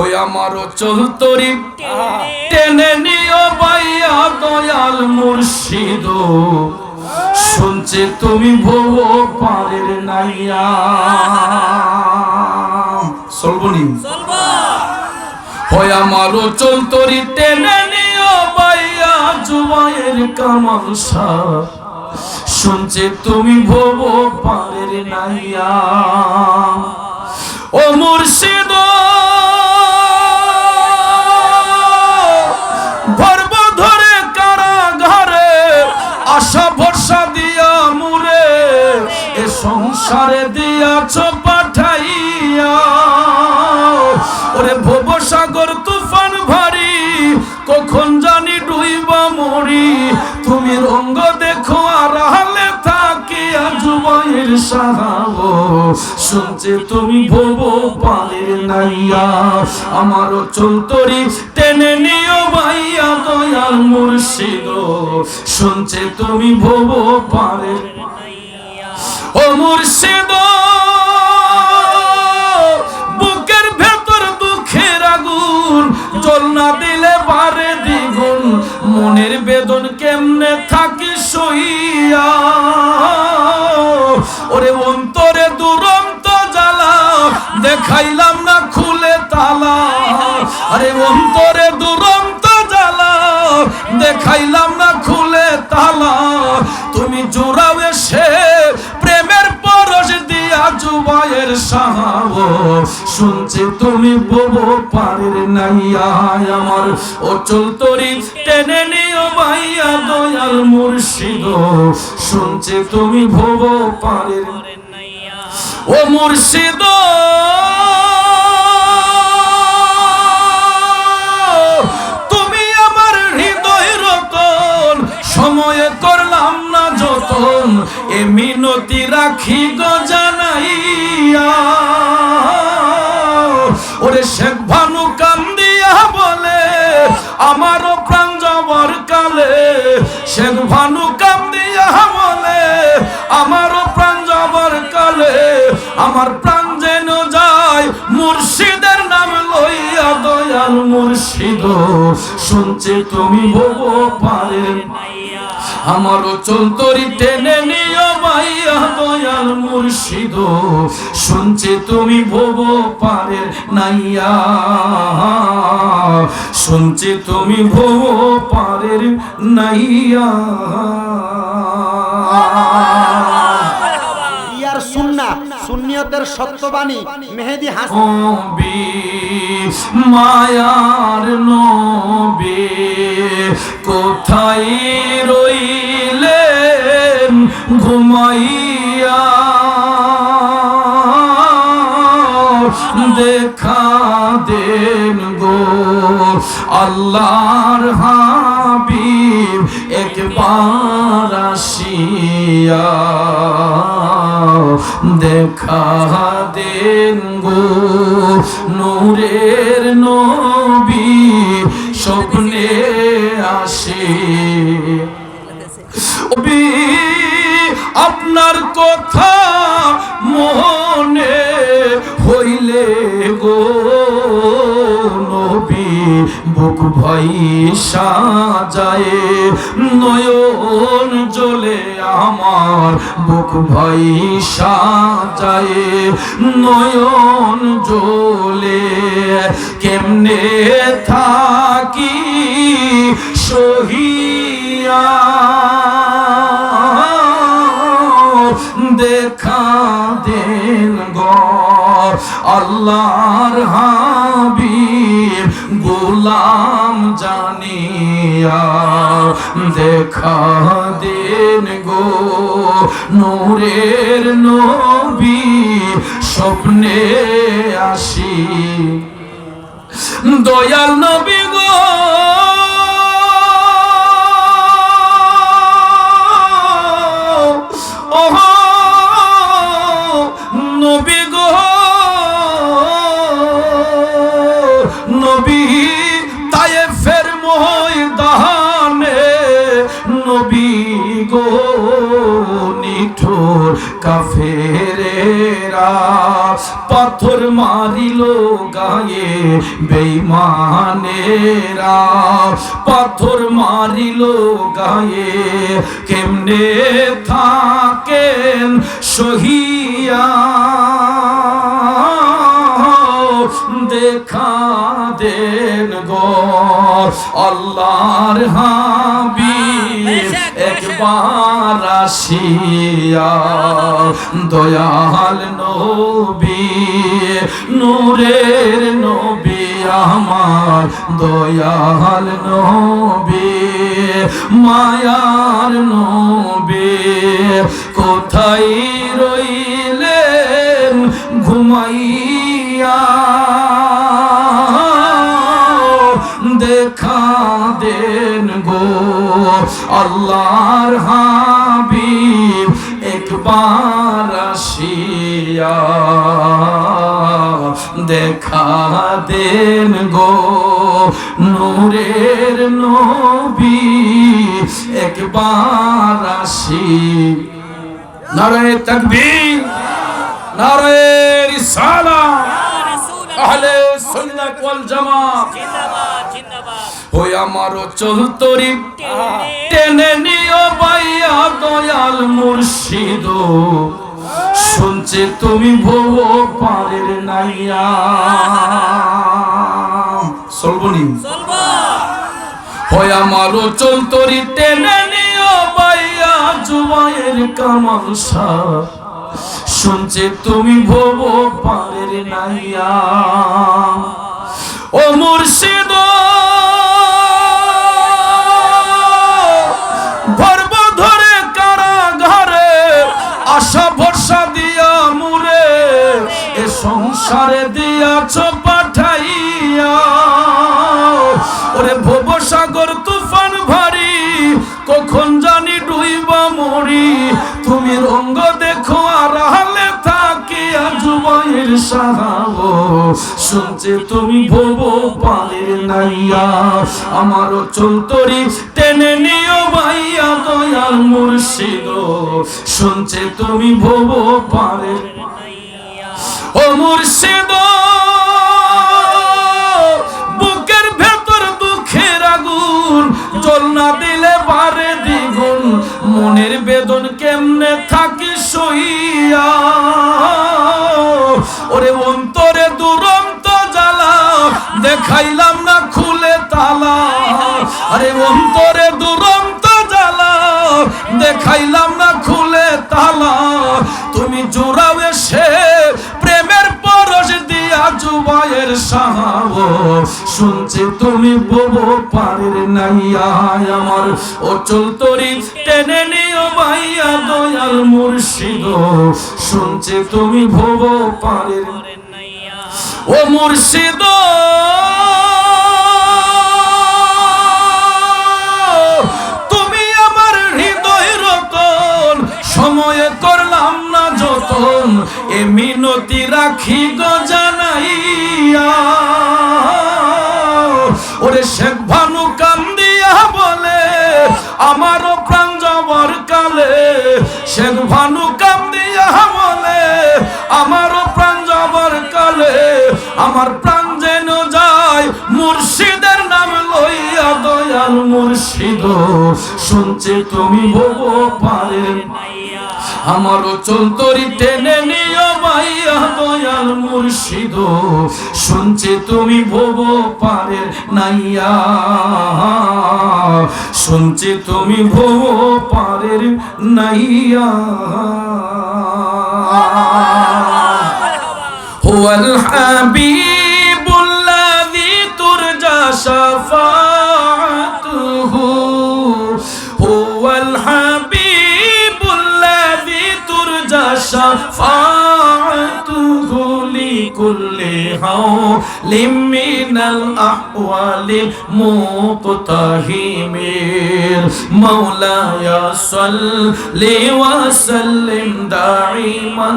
ওই আমারও চলতরি টেনে নিও বাইয়া দয়াল মুর্শিদ। শুনছে তুমি ভব পারের নাইয়া। সলবনি ওই আমারও চলতরি টেনে নিও বাইয়া জুবাইয়ের কামাল শাহ শুনছে তুমি ভব পারের নাইয়া। ও মুর্শিদ। সংসারে দিয়াছ, পাঠাইয়া। ওরে ভব তুফান ভারী, কখন জানি ডুইবা মরি। তুমি রঙ্গ দেখো, আর হালে থাকিয়া জুবাইয়ের সাহাব। শুনছে তুমি ভব পালের নাইয়া। আমারও চলতরি টেনে নিও ভাইয়া, দয়াল মুর্শিদ। শুনছে তুমি ভব পালের ও মুর্শিদ, বুকের ভেতর দুঃখের আগুন, জল না দিলে বারে দ্বিগুণ, মনের বেদন কেমনে থাকি সইয়া? ওরে অন্তরে দুরন্ত জ্বালা, দেখাইলাম না খুলে তালা। আরে অন্তরে দুরন্ত জ্বালা, দেখাইলাম না খুলে তালা। শুনছে, তুমি বব পারের নাইয়া আমার অচল তরি টেনে নিও ভাইয়া দয়াল মুর্শিদ। শুনছে, তুমি ভব পারের ও মুর্শিদ। তুমি আমার হৃদয় রতন, সময়ে করলাম না যতন, এ মিনতি রাখি গো জানাইয়া। ওরে শেখ ভানু কান্দিয়া বলে, আমারও প্রাণ জবর কালে। শেখ ভানু কান্দিয়া বলে, আমারও প্রাণ জবর কালে। আমার প্রাণ যেন যায় মুর্শিদের নাম লইয়া, দয়াল মুর্শিদ। শুনছে তুমি ভব আমারও চলতরি টেনে নিও মাইয়া দয়াল মুর্শিদ। শুনছে তুমি ভব পারের নাইয়া। শুনছে তুমি ভব পারের নাইয়া। ইয়ার সুন্না সুন্নিয়তের সত্যবাণী মেহেদি হাসান মায়ার নবী কোথায় রইলেন ঘুমাইয়া? দেখা দেন গো আল্লাহর হাবিব একবার আসিয়া। দেখা দেন নূরের নবী স্বপ্নে আসে। আপনার কথা মনে বুক ভাই সাজায় নয়ন জ্বলে আমার বুক ভাই সাজায় নয়ন জ্বলে কেমনে থাকি সহিয়া? দেখা দেন গো আল্লাহর হাবিব জানিয়া দেখা দেন গো। নূরের নবী স্বপ্নে আসি। দয়াল নবী গো। কাফেরেরা পাথর মারিল গায়ে বেইমানেরা পাথর মারিল গায়ে কেমনে থাকেন সহিয়া? দেখা দেন গো আল্লাহর হাবিব আসিয়া দয়াল নবী নূরের নবী আমার দয়াল নবী মায়ার নবী। কোথায় রইলেন ঘুমাইয়া আল্লাহর হাবিব একবার আসিয়া দেখা দেন গো নূরের নবী একবার আসি নারায় তাকবীর, নারায় রিসালাত, আহলে সুন্নাত ওয়াল জামাত। ওই আমারও চলতরি টেনে নিও বাইয়া দয়াল মুর্শিদ। শুনছে তুমি ভব পারের নাইয়া। চলবো ওই আমারও চলতরি টেনে নিও বাইয়া জুবাইয়ের কামাল শাহ শুনছে তুমি ভব পারের নাইয়া। ও মুর্শিদ সংসারে দিয়াছ, পাঠাইয়া। ওরে ভব সাগর তুফান ভারী, কখন জানি ডুইবা মরি। তুমি রঙ্গ দেখো, আর হালে থাকিয়া জুবাইয়ের সাহাব। শুনছে তুমি ভব পালের নাইয়া। আমারও চলতরি টেনে নিও ভাইয়া, দয়াল মুর্শিদ। শুনছে তুমি ভব পালের ও মুর্শিদ, বুকের ভেতর দুঃখের আগুন, জল না দিলে বারে দ্বিগুণ, মনের বেদন কেমনে থাকি সইয়া? ওরে অন্তরে দুরন্ত জ্বালা, দেখাইলাম না খুলে তালা। আরে অন্তরে দুরন্ত জ্বালা, দেখাইলাম শুনছে তুমি বব পারের নাইয়া আমার অচল তরি টেনে নিও ভাইয়া দয়াল মুর্শিদ। শুনছে তুমি ভব পারের ও মুর্শিদ। তুমি আমার হৃদয় যতন, এ মিনতি রাখি গো জানাইয়া। শেখ ভানু কান্দিয়া বলে আমারও প্রাণ যাবার কালে, আমার প্রাণ যেন যায় মুর্শিদের নাম লইয়া দয়াল মুর্শিদ। শুনছে তুমি ভব পারেন আমারও চলতরি টেনে নিও মাইয়া দয়াল মুর্শিদ শুনছে তুমি ভব পারের নাইয়া শুনছে তুমি ভব পারের নাইয়া هو الحبيب الذي ترجى شفاعته شفاعته لكل حول من الأحوال مقتحم مولاي صل وسلم دائما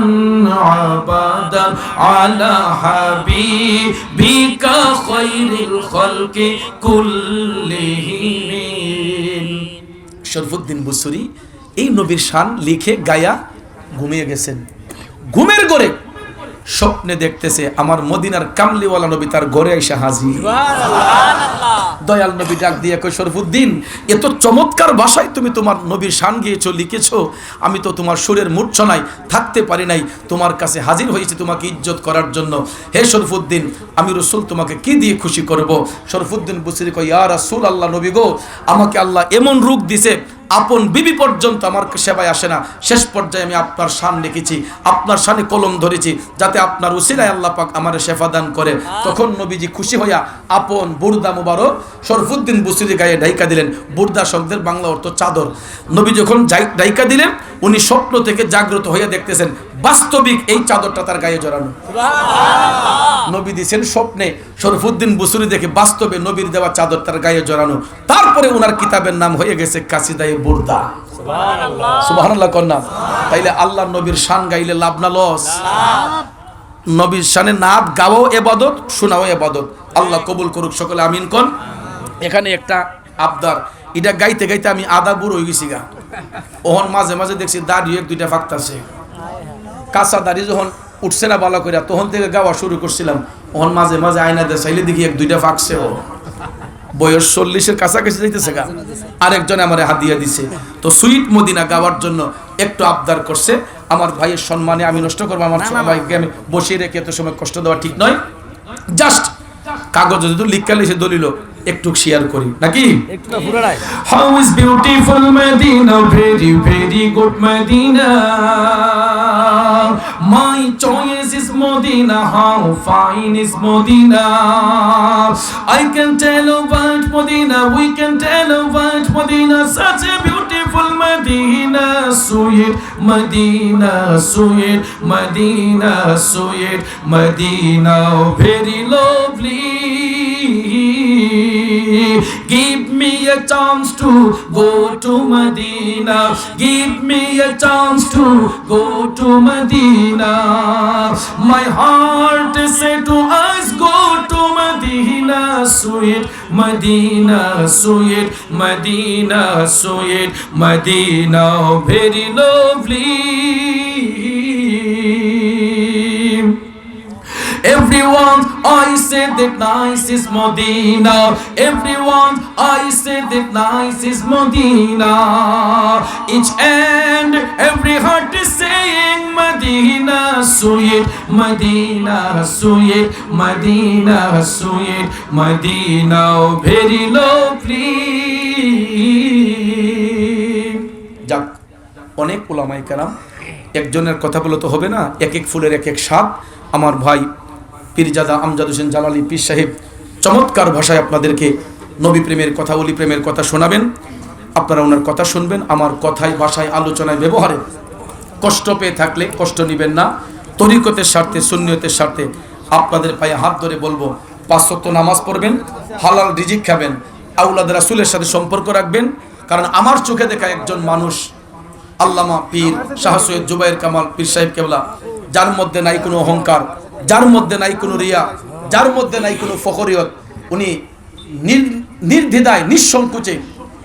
عبدا على حبيبك خير الخلق كلهم শরফুদ্দিন বসুরি এই নবীর শান লিখে গায়া ঘুমিয়ে গেছেন। ঘুমের গড়ে স্বপ্নে দেখতেছে আমার মদিনার কামলিওয়ালা নবী তার ঘরে এসে হাজির। দয়াল নবী ডাক দিয়ে কই শরফুদ্দিন এত চমৎকার ভাষায় তুমি তোমার নবীর শান গিয়েছো লিখেছো। আমি তো তোমার সুরের মূর্ছনায় থাকতে পারি নাই তোমার কাছে হাজির হয়েছি তোমাকে ইজ্জত করার জন্য। হে শরফুদ্দিন আমি রসুল তোমাকে কি দিয়ে খুশি করব? শরফুদ্দিন বুসিরি কই ইয়া রাসূল আল্লাহ নবী গো আমাকে আল্লাহ এমন রূপ দিছে আপন বিবি পর্যন্ত আমার সেবায় আসে না। শেষ পর্যায়ে আমি আপনার সান লিখেছি, আপনার সানে কলম ধরেছি, যাতে আপনার উসিলায় আল্লাহ পাক আমার সেফা দান করে। তখন নবীজি খুশি হইয়া আপন বুর্দা মুবারক শরফুদ্দিন বুসির গায়ে ডাইকা দিলেন। বুর্দা শব্দের বাংলা অর্থ চাদর। নবী যখন ডাইকা দিলেন, উনি স্বপ্ন থেকে জাগ্রত হইয়া দেখতেছেন বাস্তবিক এই চাদরটা তার গায়ে জড়ানো। নবী দিছেন স্বপ্নে শরফুদ্দিন বুসুরি দেখে বাস্তবে নবীর দেওয়া চাদর তার গায়ে জড়ানো। তারপরে ওনার কিতাবের নাম হয়ে গেছে কাসিদায়ে বুর্দা। সুবহানাল্লাহ। কন্যা তাইলে আল্লাহ নবীর শান গাইলে লাভ না লস? নবীর শানে নাদ গাও এবাদত শোনাও এবাদত। আল্লাহ কবুল করুক সকলে আমিন কন এখানে একটা আবদার। এটা গাইতে গাইতে আমি আদা বুড়ো হয়ে গেছি গা। ওহন মাঝে মাঝে দেখছি দাড়ি এক দুইটা ফাঁকতাছে। কাঁচা দাড়ি যখন উঠছে না বালা কইরা তখন থেকে গাওয়া শুরু করছিলাম। তখন মাঝে মাঝে আয়না দিয়ে চাইলে দেখি এক দুইটা ফাঁকছে ও। বয়স চল্লিশের কাছাকাছি যাইতেছে গা। আরেকজন আমার হাদিয়া দিছে। তো সুইট মদিনা গাওয়ার জন্য একটু আবদার করছে। আমার ভাইয়ের সম্মানে আমি নষ্ট করব আমার ভাইকে আমি বসিয়ে রেখে এত সময় কষ্ট দেওয়া ঠিক নয়। জাস্ট কাগজ যদি লিখালে সে দলিল একটু শেয়ার করি নাকি How is beautiful Medina, very, very good Medina. My choice is Medina, how fine is Medina. I can tell about Medina, we can tell about Medina, such a beautiful Medina, sweet Medina, sweet Medina, sweet Medina, very lovely. Give me a chance to go to Medina. Give me a chance to go to Medina. My heart said to us, go to Medina, sweet Medina, sweet Medina, sweet Medina, oh, very lovely. Everyone, I said that nice is Medina. Everyone, I said that nice is Medina. Each and every heart is saying Medina, sweet Medina, sweet Medina, sweet Medina, very lovely. যাক অনেক ওলামাই কালাম একজনের কথা বলে তো হবে না এক এক ফুলের এক এক স্বাদ আমার ভাই পীরজাদা আমজাদ হোসেন জালালি পীর সাহেব চমৎকার ভাষায় আপনাদেরকে নবী প্রেমের কথা, অলি প্রেমের কথা শোনাবেন। আপনারা ওনার কথা শুনবেন, আমার কথায়, ভাষায়, আলোচনায়, ব্যবহারে কষ্ট পেয়ে থাকলে কষ্ট নেবেন না। তরিকতের স্বার্থে, সুন্নিয়তের স্বার্থে আপনাদের পায়ে হাত ধরে বলব পাঁচশক্ত নামাজ পড়বেন, হালাল রিজিক খাবেন আউলাদ রাসুলের সাথে সম্পর্ক রাখবেন। কারণ আমার চোখে দেখা একজন মানুষ, আল্লামা পীর শাহ সৈয়দ জুবাইর কামাল পীর সাহেব কেবলা, যার মধ্যে নাই কোনো অহংকার। যার মধ্যে নাই কোনো রিয়া, যার মধ্যে নাই কোনো ফখরিয়ত, উনি নির- নির্দ্বিধায়, নিঃসংকোচে,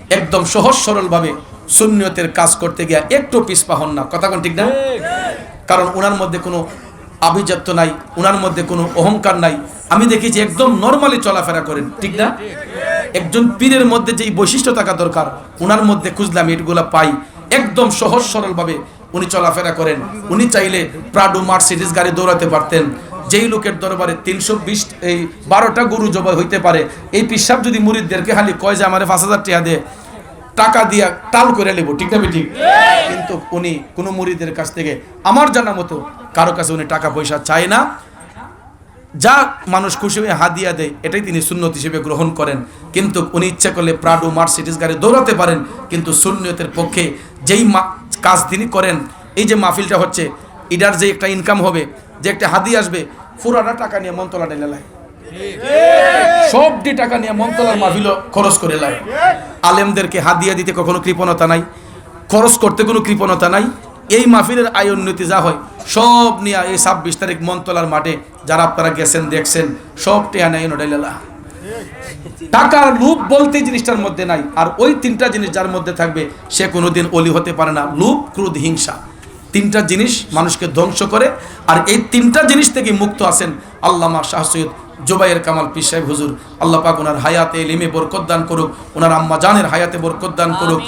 একদম সহজ সরলভাবে শূন্যতের কাজ করতে গিয়া একটু পিছপা হন না। কথা কোন ঠিক না? কারণ ওনার মধ্যে কোনো আভিজাত্য নাই ওনার মধ্যে কোনো অহংকার নাই। আমি দেখেছি একদম নর্মালি চলাফেরা করেন, ঠিক না? একজন পীরের মধ্যে যেই বৈশিষ্ট্য থাকা দরকার ওনার মধ্যে খুঁজলাম এগুলা পাই। একদম সহজ সরলভাবে উনি চলাফেরা করেন। উনি চাইলে প্রাডো মার্সিডিস গাড়ি দৌড়াতে পারতেন। যেই লোকের দরবারে তিনশো বিশ, এই বারোটা গরু জবাই হইতে পারে, এই পিসাব যদি মুরিদদেরকে খালি কয় যে আমার পাঁচ হাজার টাকা দে, টাকা দিয়া টাল করে নেব, ঠিক না ঠিক কিন্তু উনি কোনো মুরিদের কাছ থেকে, আমার জানা মতো কারও কাছে উনি টাকা পয়সা চায় না। যা মানুষ খুশি হয়ে হাদিয়া দেয় এটাই তিনি সুন্নত হিসেবে গ্রহণ করেন। কিন্তু উনি ইচ্ছা করলে প্রাডো, মার্সিডিস গাড়ি দৌড়াতে পারেন, কিন্তু সুন্নতের পক্ষে যেই কাজ তিনি করেন, এই যে মাহফিলটা হচ্ছে, এটার যে একটা ইনকাম হবে, যে একটা হাদি আসবে পুরাটা টাকা নিয়ে মন্তলা ঢেলে লাই। সবটি টাকা নিয়ে মন্তলার মাহফিল খরচ করে লাই। আলেমদেরকে হাদিয়া দিতে কখনো কৃপণতা নাই, খরচ করতে কোনো কৃপণতা নাই। এই মাহফিলের আয় উন্নতি যা হয়, সব নিয়ে এই ছাব্বিশ তারিখ মন্তলার মাঠে যারা আপনারা গেছেন, দেখছেন, সব টেয়া নেয় টাকার লোভ বলতে জিনিসটার মধ্যে নাই, আর ওই তিনটা জিনিস যার মধ্যে থাকবে, সে কোনোদিন অলি হতে পারে না। লোভ ক্রোধ, হিংসা। তিনটা জিনিস মানুষকে ধ্বংস করে। আর এই তিনটা জিনিস থেকে মুক্ত আছেন আল্লামা শাহ সৈয়দ জোবাইয়ের কামাল পীর সাহেব হুজুর। আল্লাহ পাক ওনার হায়াতে লিমে বরকত দান করুক, ওনার আম্মা জানের হায়াতে বরকত দান করুক।